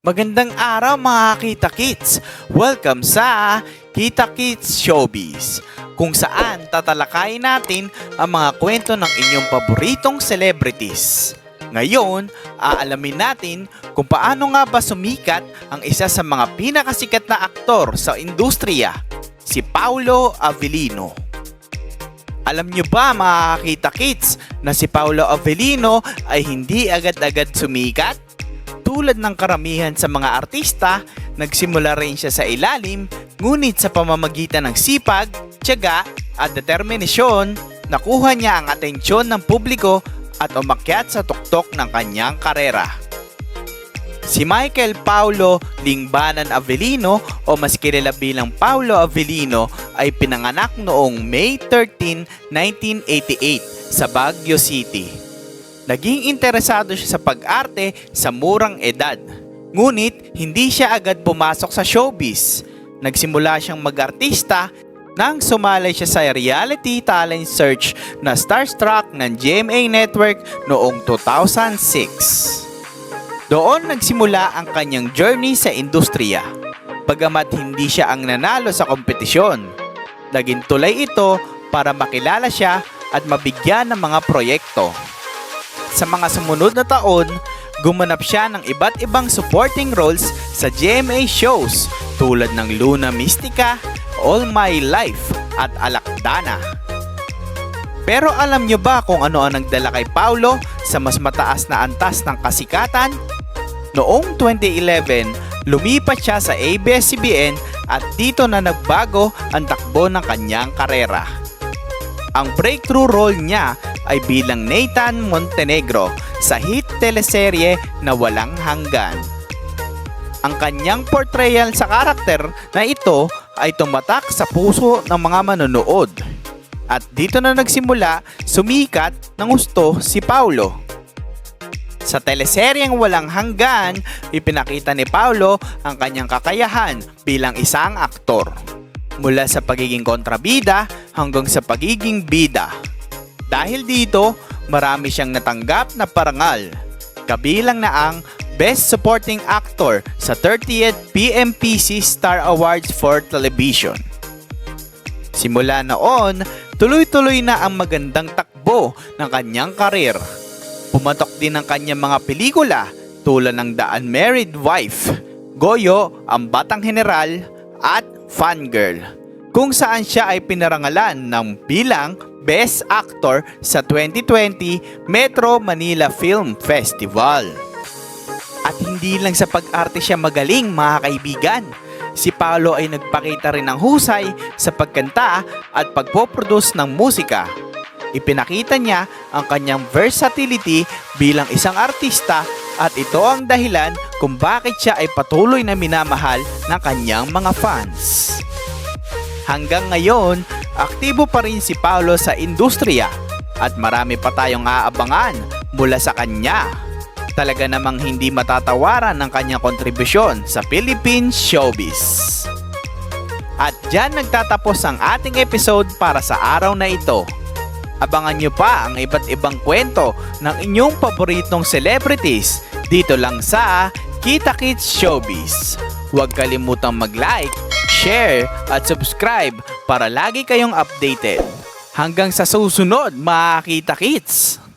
Magandang araw mga Kita Kids! Welcome sa Kita Kids Showbiz kung saan tatalakayin natin ang mga kwento ng inyong paboritong celebrities. Ngayon, aalamin natin kung paano nga ba sumikat ang isa sa mga pinakasikat na aktor sa industriya, si Paulo Avellino. Alam nyo ba mga Kita Kids na si Paulo Avellino ay hindi agad-agad sumikat? Tulad ng karamihan sa mga artista, nagsimula rin siya sa ilalim, ngunit sa pamamagitan ng sipag, tiyaga at determinasyon, nakuha niya ang atensyon ng publiko at umakyat sa tuktok ng kanyang karera. Si Michael Paulo Lingbanan Avellino o mas kilala bilang Paulo Avellino ay pinanganak noong May 13, 1988 sa Baguio City. Naging interesado siya sa pag-arte sa murang edad. Ngunit hindi siya agad pumasok sa showbiz. Nagsimula siyang mag-artista nang sumalay siya sa reality talent search na Starstruck ng GMA Network noong 2006. Doon nagsimula ang kanyang journey sa industriya. Bagamat hindi siya ang nanalo sa kompetisyon, naging tulay ito para makilala siya at mabigyan ng mga proyekto. Sa mga sumunod na taon, gumanap siya ng iba't ibang supporting roles sa GMA shows tulad ng Luna Mystica, All My Life at Alakdana. Pero alam nyo ba kung ano ang nagdala kay Paulo sa mas mataas na antas ng kasikatan? Noong 2011, lumipat siya sa ABS-CBN at dito na nagbago ang takbo ng kanyang karera. Ang breakthrough role niya ay bilang Nathan Montenegro sa hit teleserye na Walang Hanggan. Ang kanyang portrayal sa karakter na ito ay tumatak sa puso ng mga manonood. At dito na nagsimula sumikat ng gusto si Paulo. Sa teleseryeng Walang Hanggan, ipinakita ni Paulo ang kanyang kakayahan bilang isang aktor. Mula sa pagiging kontrabida hanggang sa pagiging bida. Dahil dito, marami siyang natanggap na parangal. Kabilang na ang Best Supporting Actor sa 30th PMPC Star Awards for Television. Simula noon, tuloy-tuloy na ang magandang takbo ng kanyang karir. Pumatok din ang kanyang mga pelikula tulad ng The Unmarried Wife, Goyo, Ang Batang General, at Fangirl, kung saan siya ay pinarangalan ng bilang Best Actor sa 2020 Metro Manila Film Festival. At hindi lang sa pag-arte siya magaling mga kaibigan. Si Paolo ay nagpakita rin ng husay sa pagkanta at pagpoproduce ng musika. Ipinakita niya ang kanyang versatility bilang isang artista at ito ang dahilan kung bakit siya ay patuloy na minamahal ng kanyang mga fans. Hanggang ngayon, aktibo pa rin si Paolo sa industriya at marami pa tayong aabangan mula sa kanya. Talaga namang hindi matatawaran ng kanyang kontribusyon sa Philippine showbiz. At dyan nagtatapos ang ating episode para sa araw na ito. Abangan nyo pa ang iba't ibang kwento ng inyong paboritong celebrities dito lang sa Kita Kids Showbiz. Huwag kalimutang mag-like, share at subscribe para lagi kayong updated. Hanggang sa susunod mga Kita Kids!